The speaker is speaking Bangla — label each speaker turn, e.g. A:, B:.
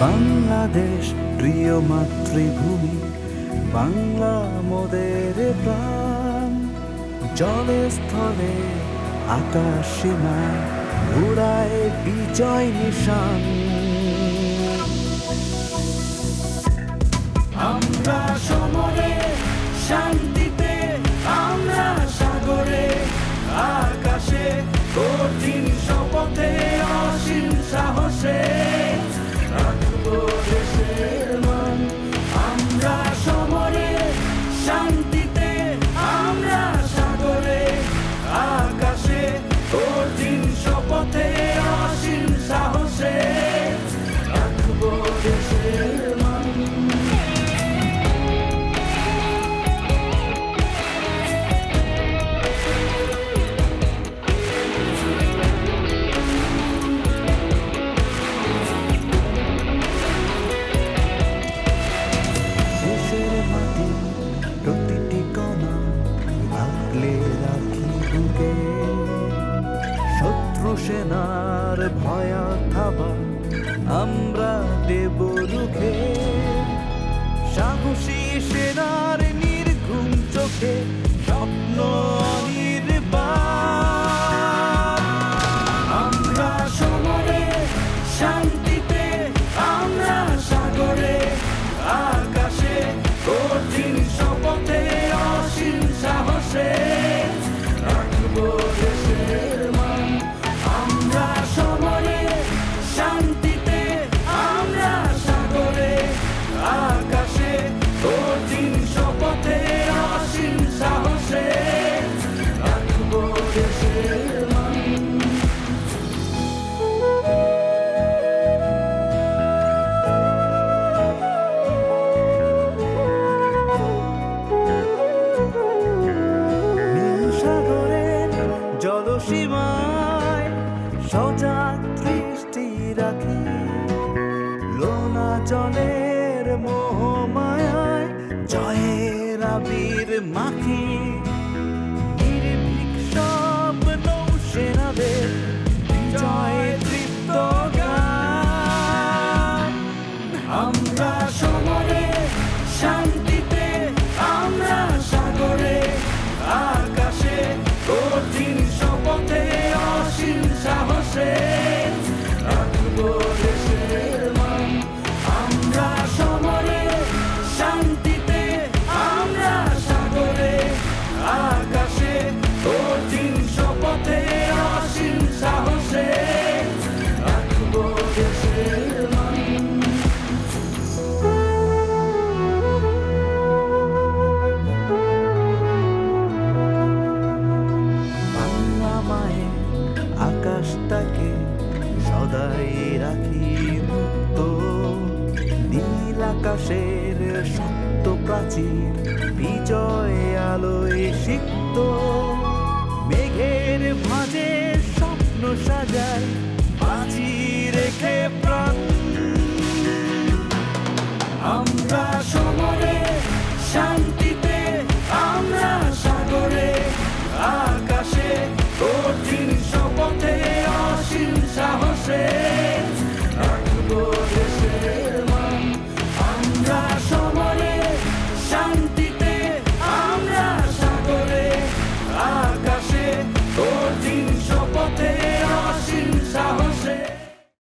A: বাংলাদেশ প্রিয় মাতৃভূমি বাংলা মোদের প্রাণ। জলে স্থলে আকাশীমা সীমায় ঘুরায় বিজয় নিশান। আমরা সেনার ভয়া থাবা আমরা দেব রুখে। সাহসী সেনা সজাগ দৃষ্টি রাখি। লোনা জলের মোহমায় জয়ের আবির মাখি। তোমায় রাখি মুক্ত। নীল আকাশের সত্য প্রাচীর বিজয়